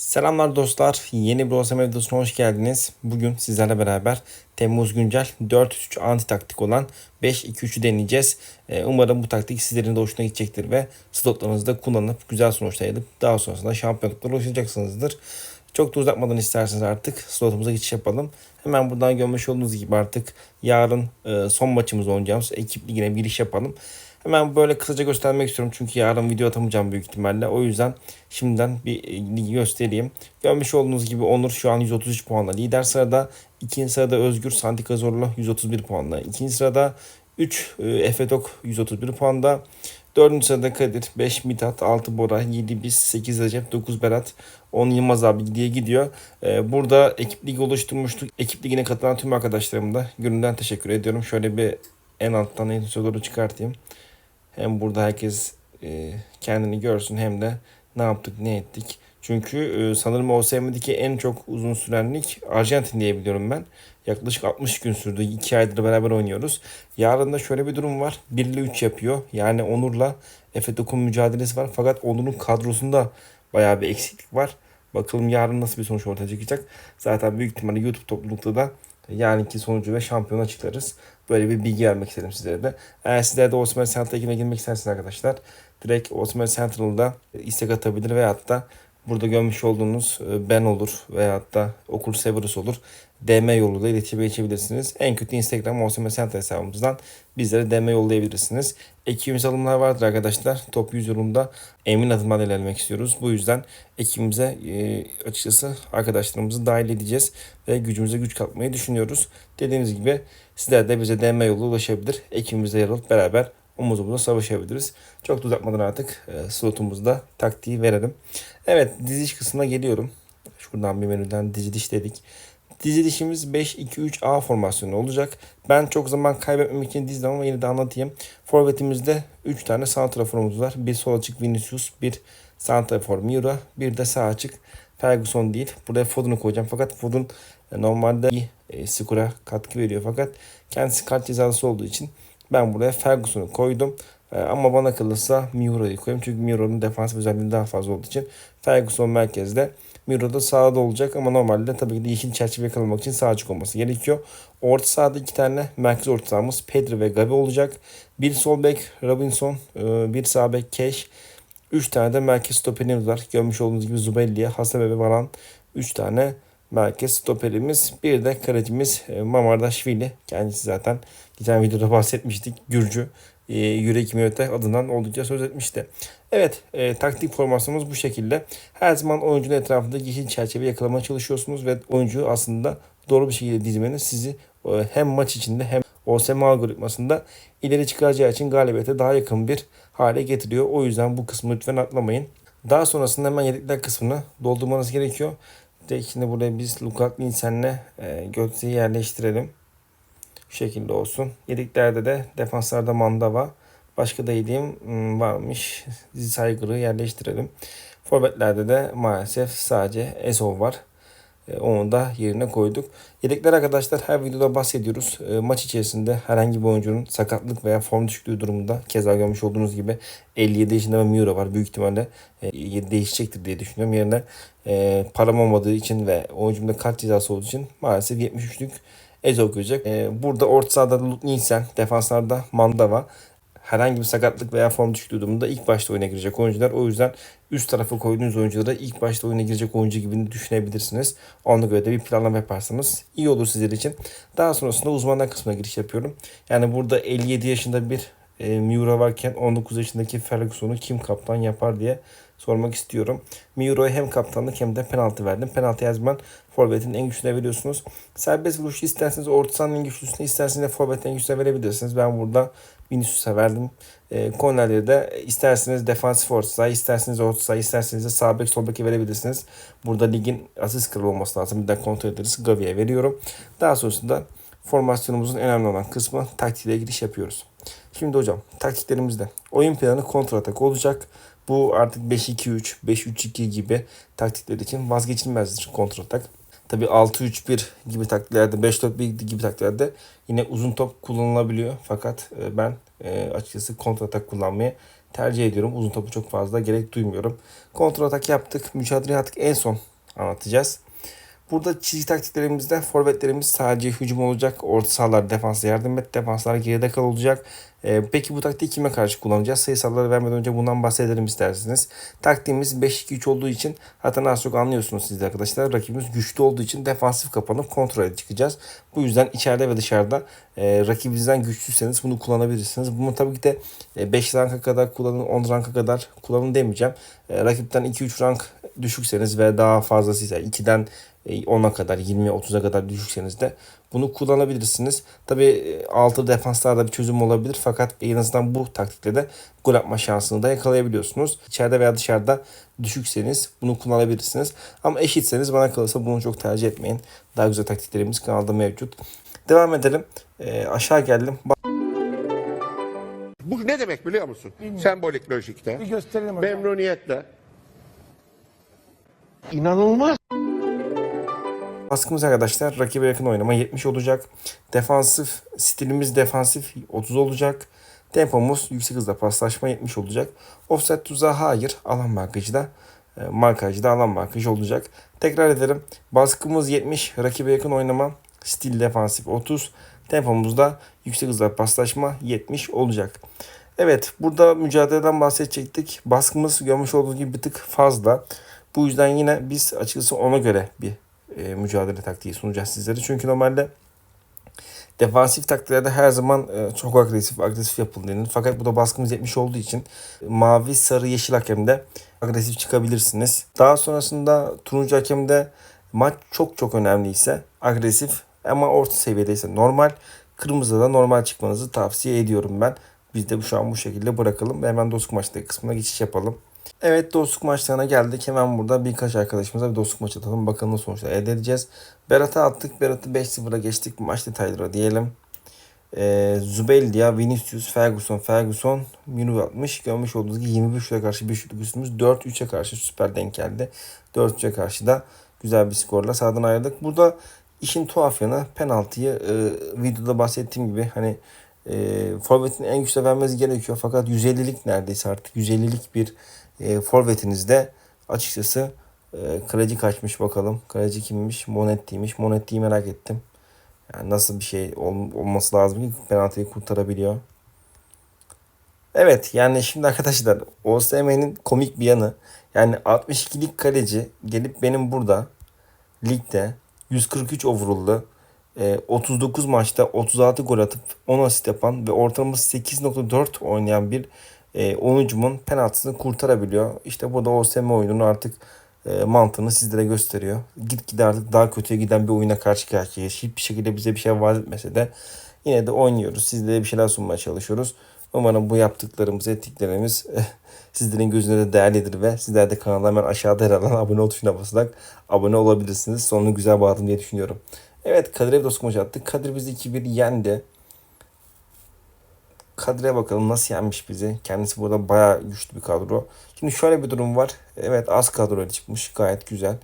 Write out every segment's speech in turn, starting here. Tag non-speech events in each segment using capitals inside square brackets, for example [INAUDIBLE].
Selamlar dostlar. Yeni bir Osama videosuna hoş geldiniz. Bugün sizlerle beraber Temmuz güncel 4-3 anti taktik olan 5-2-3'ü deneyeceğiz. Ee, Umarım bu taktik sizlerin de hoşuna gidecektir ve slotlarınızda kullanıp güzel sonuçlar elde daha sonrasında şampiyonluklara ulaşacaksınızdır. Çok da uzatmadan isterseniz artık slotumuza geçiş yapalım. Hemen buradan görmüş olduğunuz gibi artık yarın e, son maçımız oynayacağımız ekip ligine bir giriş yapalım. Hemen böyle kısaca göstermek istiyorum çünkü yarın video atamayacağım büyük ihtimalle. O yüzden şimdiden bir e, ligi göstereyim. Görmüş olduğunuz gibi Onur şu an 133 puanla lider sırada. ikinci sırada Özgür Santika Zorlu 131 puanla. İkinci sırada 3 e, Efe Tok 131 puanda. Dördüncü sırada Kadir, 5 Mithat, 6 Bora, 7 Biz, 8 Recep, 9 Berat, 10 Yılmaz abi diye gidiyor. Ee, burada ekip ligi oluşturmuştuk. Ekip ligine katılan tüm arkadaşlarıma da gönülden teşekkür ediyorum. Şöyle bir en alttan en doğru çıkartayım. Hem burada herkes e, kendini görsün hem de ne yaptık ne ettik. Çünkü e, sanırım OSM'deki en çok uzun sürenlik Arjantin diye biliyorum ben. Yaklaşık 60 gün sürdü. 2 aydır beraber oynuyoruz. Yarın da şöyle bir durum var. 1 ile 3 yapıyor. Yani Onur'la Efe Dokun mücadelesi var. Fakat Onur'un kadrosunda bayağı bir eksiklik var. Bakalım yarın nasıl bir sonuç ortaya çıkacak. Zaten büyük ihtimalle YouTube toplulukta da yarınki sonucu ve şampiyon açıklarız. Böyle bir bilgi vermek istedim sizlere de. Eğer sizler de Osman Central ekibine girmek isterseniz arkadaşlar direkt Osman Central'da istek atabilir veyahut da burada görmüş olduğunuz e, ben olur veyahut da Okur Severus olur. DM yoluyla iletişime geçebilirsiniz. En kötü Instagram Osman Central hesabımızdan bizlere DM yollayabilirsiniz. Ekibimiz alımlar vardır arkadaşlar. Top 100 yolunda emin adımlar ilerlemek istiyoruz. Bu yüzden ekibimize e, açıkçası arkadaşlarımızı dahil edeceğiz ve gücümüze güç katmayı düşünüyoruz. Dediğimiz gibi sizler de bize DM yolu ulaşabilir. Ekibimizle yer alıp beraber omuz omuza savaşabiliriz. Çok da uzatmadan artık e, slotumuzda taktiği verelim. Evet diziliş kısmına geliyorum. Şuradan bir menüden diziliş dedik. Dizilişimiz 5-2-3-A formasyonu olacak. Ben çok zaman kaybetmemek için dizdim ama yine de anlatayım. Forvetimizde 3 tane santraforumuz var. Bir sol açık Vinicius, bir santrafor Miura, bir de sağ açık Ferguson değil. Buraya Foden'u koyacağım. Fakat Foden e, normalde iyi e, skora katkı veriyor. Fakat kendisi kart cezası olduğu için ben buraya Ferguson'u koydum. E, ama bana kalırsa Miura'yı koyayım. Çünkü Miura'nın defans özelliği daha fazla olduğu için Ferguson merkezde. Miro da sağda olacak ama normalde tabii ki de yeşil çerçeve yakalamak için sağ olması gerekiyor. Orta sahada iki tane merkez orta sahamız Pedri ve Gavi olacak. Bir sol bek Robinson, e, bir sağ bek Keş. Üç tane de merkez stoperimiz var. Görmüş olduğunuz gibi Zubelli'ye, Hasebe ve Varan. Üç tane merkez stoperimiz. Bir de kalecimiz e, Mamardaşvili. Kendisi zaten geçen videoda bahsetmiştik. Gürcü e, Yürek Miyöte adından oldukça söz etmişti. Evet e, taktik formasyonumuz bu şekilde. Her zaman oyuncunun etrafında yeşil çerçeve yakalamaya çalışıyorsunuz ve oyuncuyu aslında doğru bir şekilde dizmeniz sizi e, hem maç içinde hem OSM algoritmasında ileri çıkaracağı için galibiyete daha yakın bir hale getiriyor. O yüzden bu kısmı lütfen atlamayın. Daha sonrasında hemen yedekler kısmını doldurmanız gerekiyor. De şimdi buraya biz Lukaku Linsen'le e, Götze'yi yerleştirelim. Şu şekilde olsun. Yedeklerde de defanslarda Mandava. Başka da yediğim hmm, varmış. Saygır'ı yerleştirelim. Forvetlerde de maalesef sadece Ezov var. E, Onu da yerine koyduk. Yedekler arkadaşlar her videoda bahsediyoruz. E, maç içerisinde herhangi bir oyuncunun sakatlık veya form düşüklüğü durumunda keza görmüş olduğunuz gibi 57 yaşında bir Miura var. Büyük ihtimalle e, değişecektir diye düşünüyorum. Yerine param olmadığı için ve oyuncumda kart cezası olduğu için maalesef 73'lük Ezov görecek. Burada orta sahada Nielsen, defanslarda Mandava, herhangi bir sakatlık veya form düşüklüğü durumunda ilk başta oyuna girecek oyuncular. O yüzden üst tarafa koyduğunuz oyuncuları ilk başta oyuna girecek oyuncu gibi düşünebilirsiniz. Ona göre de bir planlama yaparsanız iyi olur sizler için. Daha sonrasında uzmanlar kısmına giriş yapıyorum. Yani burada 57 yaşında bir e, Miura varken 19 yaşındaki Ferguson'u kim kaptan yapar diye sormak istiyorum. Miura'ya hem kaptanlık hem de penaltı verdim. Penaltı yazman forvetin en güçlüne veriyorsunuz. Serbest vuruş isterseniz orta sahanın en güçlüsüne isterseniz de forvetin en güçlüsüne verebilirsiniz. Ben burada Vinicius'a verdim. E, kornerleri de isterseniz defansif orta isterseniz orta isterseniz de sağ bek sol beke verebilirsiniz. Burada ligin asist kralı olması lazım. Bir de kontrol ederiz. Gavi'ye veriyorum. Daha sonrasında formasyonumuzun önemli olan kısmı taktiğe giriş yapıyoruz. Şimdi hocam taktiklerimizde oyun planı kontratak olacak. Bu artık 5-2-3, 5-3-2 gibi taktikler için vazgeçilmezdir kontratak. Tabi 6-3-1 gibi taktiklerde, 5-4-1 gibi taktiklerde yine uzun top kullanılabiliyor. Fakat e, ben e, açıkçası kontratak kullanmayı tercih ediyorum. Uzun topu çok fazla gerek duymuyorum. Kontratak yaptık. Mücadele artık en son anlatacağız. Burada çizgi taktiklerimizde forvetlerimiz sadece hücum olacak. Orta sahalar defansa yardım et. Defanslar geride kal olacak. Ee, peki bu taktiği kime karşı kullanacağız? Sayısalları vermeden önce bundan bahsedelim isterseniz. Taktiğimiz 5-2-3 olduğu için zaten az çok anlıyorsunuz siz de arkadaşlar. Rakibimiz güçlü olduğu için defansif kapanıp kontrole çıkacağız. Bu yüzden içeride ve dışarıda e, rakibinizden güçlüyseniz bunu kullanabilirsiniz. Bunu tabii ki de e, 5 ranka kadar kullanın, 10 ranka kadar kullanın demeyeceğim. E, rakipten 2-3 rank düşükseniz ve daha fazlasıysa 2'den 10'a kadar 20'ye 30'a kadar düşükseniz de bunu kullanabilirsiniz. Tabi 6 defanslarda bir çözüm olabilir fakat en azından bu taktikle de gol atma şansını da yakalayabiliyorsunuz. İçeride veya dışarıda düşükseniz bunu kullanabilirsiniz. Ama eşitseniz bana kalırsa bunu çok tercih etmeyin. Daha güzel taktiklerimiz kanalda mevcut. Devam edelim. E, aşağı geldim. Bu ne demek biliyor musun? Sembolik lojikte. Bir gösterelim hocam. Memnuniyetle. İnanılmaz. Baskımız arkadaşlar rakibe yakın oynama 70 olacak. Defansif stilimiz defansif 30 olacak. Tempomuz yüksek hızla paslaşma 70 olacak. Offset tuzağı hayır. Alan markajı da e, markajı da alan markajı olacak. Tekrar edelim. Baskımız 70. Rakibe yakın oynama. Stil defansif 30. Tempomuzda yüksek hızla paslaşma 70 olacak. Evet burada mücadeleden bahsedecektik. Baskımız görmüş olduğunuz gibi bir tık fazla. Bu yüzden yine biz açıkçası ona göre bir e, mücadele taktiği sunacağız sizlere. Çünkü normalde defansif taktiklerde her zaman e, çok agresif agresif yapılır denir. Fakat bu da baskımız 70 olduğu için mavi, sarı, yeşil hakemde agresif çıkabilirsiniz. Daha sonrasında turuncu hakemde maç çok çok önemliyse agresif ama orta seviyedeyse normal. Kırmızıda da normal çıkmanızı tavsiye ediyorum ben. Biz de şu an bu şekilde bırakalım ve hemen dostluk maçları kısmına geçiş yapalım. Evet dostluk maçlarına geldik. Hemen burada birkaç arkadaşımıza bir dostluk maçı atalım. Bakalım sonuçlar elde edeceğiz. Berat'ı attık. Berat'ı 5-0'a geçtik. Maç detayları diyelim. Ee, Zubeldia, Vinicius, Ferguson, Ferguson, Minu atmış. Görmüş olduğunuz gibi 21 şuta karşı bir şutluk üstümüz. 4-3'e karşı süper denk geldi. 4-3'e karşı da güzel bir skorla sağdan ayrıldık. Burada işin tuhaf yanı penaltıyı e, videoda bahsettiğim gibi hani e, forvetin en güçlü vermesi gerekiyor. Fakat 150'lik neredeyse artık 150'lik bir e, forvetinizde açıkçası e, kaleci kaçmış bakalım. Kaleci kimmiş? Monetti'ymiş. Monetti'yi merak ettim. Yani nasıl bir şey ol, olması lazım ki penaltıyı kurtarabiliyor. Evet yani şimdi arkadaşlar OSM'nin komik bir yanı yani 62'lik kaleci gelip benim burada ligde 143 overall'lı e, 39 maçta 36 gol atıp 10 asist yapan ve ortalaması 8.4 oynayan bir e, oyuncumun penaltısını kurtarabiliyor. İşte burada OSM oyununu artık e, mantığını sizlere gösteriyor. Gitgide artık daha kötüye giden bir oyuna karşı karşıyayız. Hiçbir şekilde bize bir şey vaat etmese de yine de oynuyoruz. Sizlere bir şeyler sunmaya çalışıyoruz. Umarım bu yaptıklarımız, ettiklerimiz eh, sizlerin gözünde de değerlidir ve sizler de kanala hemen aşağıda yer alan abone ol tuşuna basarak abone olabilirsiniz. Sonunu güzel bağladım diye düşünüyorum. Evet Kadir'e bir maçı attık. Kadir bizi 2-1 yendi. Kadir'e bakalım nasıl yenmiş bizi. Kendisi burada bayağı güçlü bir kadro. Şimdi şöyle bir durum var. Evet az kadroyla çıkmış. Gayet güzel.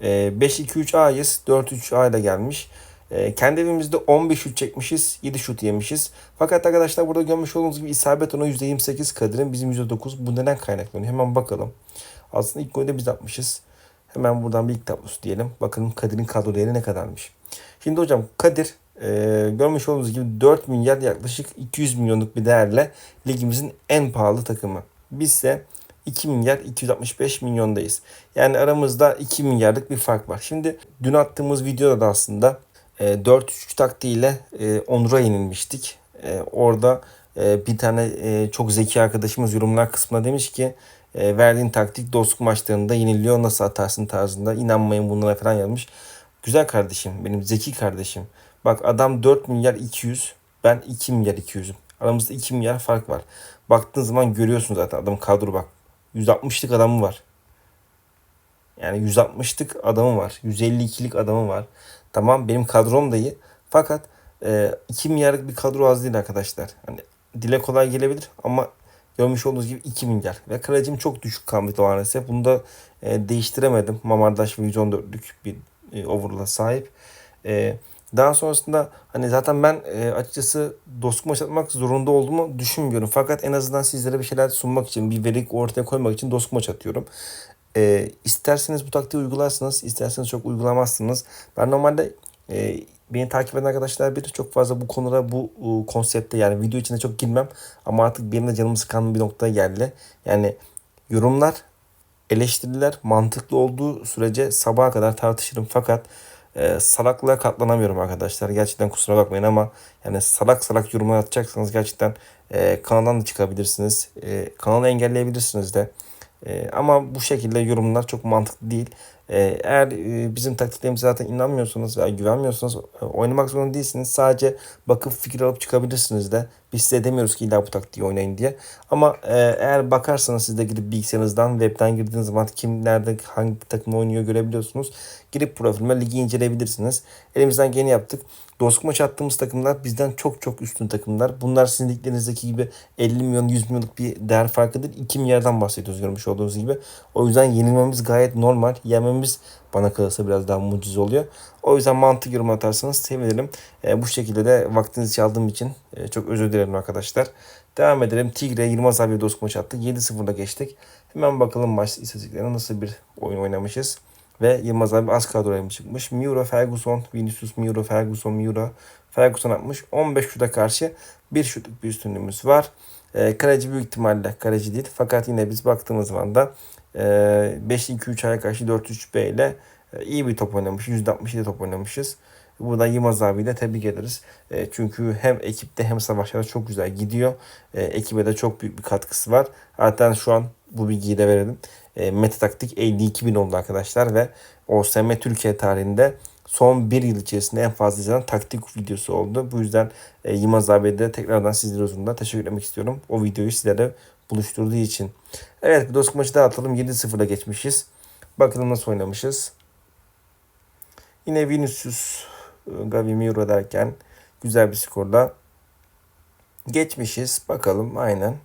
Ee, 5-2-3-A'yız. 4-3-A ile gelmiş. Ee, kendi evimizde 15 şut çekmişiz. 7 şut yemişiz. Fakat arkadaşlar burada görmüş olduğunuz gibi isabet oranı %28 Kadir'in. Bizim %9. Bu neden kaynaklanıyor? Hemen bakalım. Aslında ilk golü biz atmışız. Hemen buradan bir ilk tablosu diyelim. Bakalım Kadir'in kadro değeri ne kadarmış. Şimdi hocam Kadir e, görmüş olduğunuz gibi 4 milyar yaklaşık 200 milyonluk bir değerle ligimizin en pahalı takımı. Biz ise 2 milyar 265 milyondayız. Yani aramızda 2 milyarlık bir fark var. Şimdi dün attığımız videoda da aslında e, 4-3 taktiğiyle e, Onur'a yenilmiştik. E, orada e, bir tane e, çok zeki arkadaşımız yorumlar kısmına demiş ki e, verdiğin taktik dostluk maçlarında yeniliyor nasıl atarsın tarzında inanmayın bunlara falan yazmış. Güzel kardeşim benim zeki kardeşim. Bak adam 4 milyar 200 ben 2 milyar 200'üm. Aramızda 2 milyar fark var. Baktığın zaman görüyorsun zaten adam kadro bak. 160'lık adamı var. Yani 160'lık adamı var. 152'lik adamı var. Tamam benim kadrom da iyi. Fakat e, 2 milyarlık bir kadro az değil arkadaşlar. Hani dile kolay gelebilir ama görmüş olduğunuz gibi 2 milyar. Ve kalecim çok düşük kalmıştı maalesef. Bunu da e, değiştiremedim. Mamardaş ve 114'lük bir e, overall'a sahip. E, daha sonrasında hani zaten ben e, açıkçası dostluk maç atmak zorunda olduğumu düşünmüyorum. Fakat en azından sizlere bir şeyler sunmak için, bir veri ortaya koymak için dostluk maç atıyorum. e, isterseniz bu taktiği uygularsınız, isterseniz çok uygulamazsınız. Ben normalde e, beni takip eden arkadaşlar bilir çok fazla bu konuda bu e, konsepte yani video içinde çok girmem ama artık benim de canımı sıkan bir noktaya geldi. Yani yorumlar eleştiriler mantıklı olduğu sürece sabaha kadar tartışırım fakat e, salaklığa katlanamıyorum arkadaşlar. Gerçekten kusura bakmayın ama yani salak salak yorumlar atacaksanız gerçekten e, kanaldan da çıkabilirsiniz. E, kanalı engelleyebilirsiniz de. E, ama bu şekilde yorumlar çok mantıklı değil. E, eğer e, bizim taktiklerimize zaten inanmıyorsanız veya güvenmiyorsanız e, oynamak zorunda değilsiniz. Sadece bakıp fikir alıp çıkabilirsiniz de. Biz size demiyoruz ki illa bu taktiği oynayın diye. Ama e, eğer bakarsanız siz de gidip bilgisayarınızdan webten girdiğiniz zaman kim nerede hangi takım oynuyor görebiliyorsunuz. Girip profilime ligi inceleyebilirsiniz. Elimizden geleni yaptık. Dostluk maçı attığımız takımlar bizden çok çok üstün takımlar. Bunlar sizin liglerinizdeki gibi 50 milyon 100 milyonluk bir değer farkı değil. 2 milyardan bahsediyoruz görmüş olduğunuz gibi. O yüzden yenilmemiz gayet normal. Yenmemiz bana kalırsa biraz daha mucize oluyor. O yüzden mantık yorum atarsanız sevinirim. E, bu şekilde de vaktinizi çaldığım için e, çok özür dilerim arkadaşlar. Devam edelim. Tigre Yılmaz abi dostluk maçı attık. 7-0'da geçtik. Hemen bakalım maç istatistiklerine nasıl bir oyun oynamışız. Ve Yılmaz abi az kadroya mı çıkmış? Miura, Ferguson, Vinicius, Miura, Ferguson, Miura, Ferguson atmış. 15 şuta karşı bir şutluk bir üstünlüğümüz var. E, kaleci büyük ihtimalle kaleci değil. Fakat yine biz baktığımız zaman da e, 5-2-3 aya karşı 4-3-B ile e, iyi bir top oynamışız. %67 top oynamışız. Buradan Yılmaz abiyi de tebrik ederiz. E, çünkü hem ekipte hem savaşlarda çok güzel gidiyor. E, ekibe de çok büyük bir katkısı var. Hatta şu an bu bilgiyi de verelim. E, Meta Taktik 52 bin oldu arkadaşlar ve OSM Türkiye tarihinde son bir yıl içerisinde en fazla izlenen taktik videosu oldu. Bu yüzden e, Yılmaz abiye de tekrardan sizlere huzurunda teşekkür etmek istiyorum. O videoyu sizlere buluşturduğu için. Evet bir dostluk maçı daha atalım. 7-0'da geçmişiz. Bakalım nasıl oynamışız. Yine Vinicius, e, Gavi Miro derken güzel bir skorla geçmişiz. Bakalım aynen.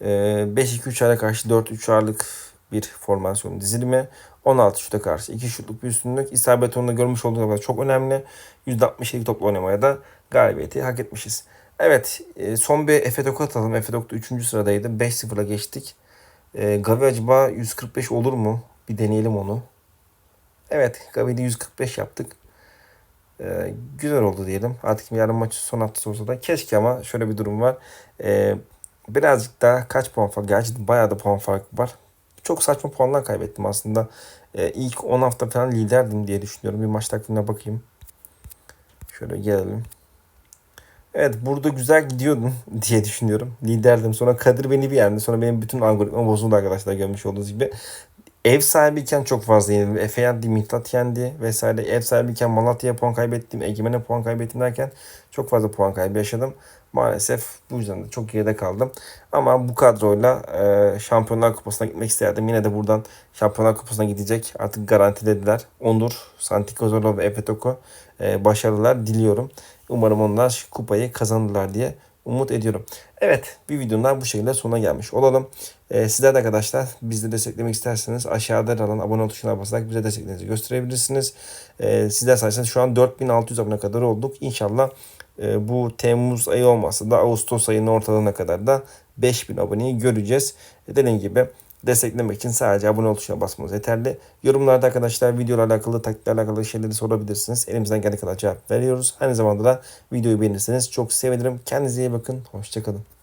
E, 5-2-3 ara karşı 4-3 ağırlık bir formasyon dizilimi. 16 şuta karşı 2 şutluk bir üstünlük. İsabet oranında görmüş olduğunuz kadar çok önemli. %67 topla oynamaya da galibiyeti hak etmişiz. Evet e, son bir Efe Tok'u atalım. Efe Tok'ta 3. sıradaydı. 5-0'a geçtik. E, Gavi acaba 145 olur mu? Bir deneyelim onu. Evet Gavi'de 145 yaptık. E, güzel oldu diyelim. Artık yarın maçı son haftası olsa da keşke ama şöyle bir durum var. E, birazcık daha kaç puan fark? Gerçi bayağı da puan farkı var. Çok saçma puanlar kaybettim aslında. E, ilk 10 hafta falan liderdim diye düşünüyorum. Bir maç takvimine bakayım. Şöyle gelelim. Evet burada güzel gidiyordum [LAUGHS] diye düşünüyorum. Liderdim. Sonra Kadir beni bir yendi. Sonra benim bütün algoritma bozuldu arkadaşlar görmüş olduğunuz gibi. Ev sahibiyken çok fazla yenildim. Efe yendi, Mithat yendi vesaire. Ev sahibiyken Malatya'ya puan kaybettim. Egemen'e puan kaybettim derken çok fazla puan kaybı yaşadım. Maalesef bu yüzden de çok geride kaldım. Ama bu kadroyla e, Şampiyonlar Kupası'na gitmek isterdim. Yine de buradan Şampiyonlar Kupası'na gidecek. Artık garantilediler. Onur, Santikosolo ve Efe Toko e, başarılar diliyorum. Umarım onlar kupayı kazanırlar diye umut ediyorum. Evet bir videonun bu şekilde sonuna gelmiş olalım. Ee, sizler de arkadaşlar bizde desteklemek isterseniz aşağıda alan abone tuşuna basarak bize desteklerinizi gösterebilirsiniz. Ee, sizler sayesinde şu an 4600 abone kadar olduk. İnşallah e, bu Temmuz ayı olmasa da Ağustos ayının ortalarına kadar da 5000 aboneyi göreceğiz. Dediğim gibi desteklemek için sadece abone ol tuşuna basmanız yeterli. Yorumlarda arkadaşlar videolarla alakalı, taktiklerle alakalı şeyleri sorabilirsiniz. Elimizden geldiği kadar cevap veriyoruz. Aynı zamanda da videoyu beğenirseniz çok sevinirim. Kendinize iyi bakın. Hoşçakalın.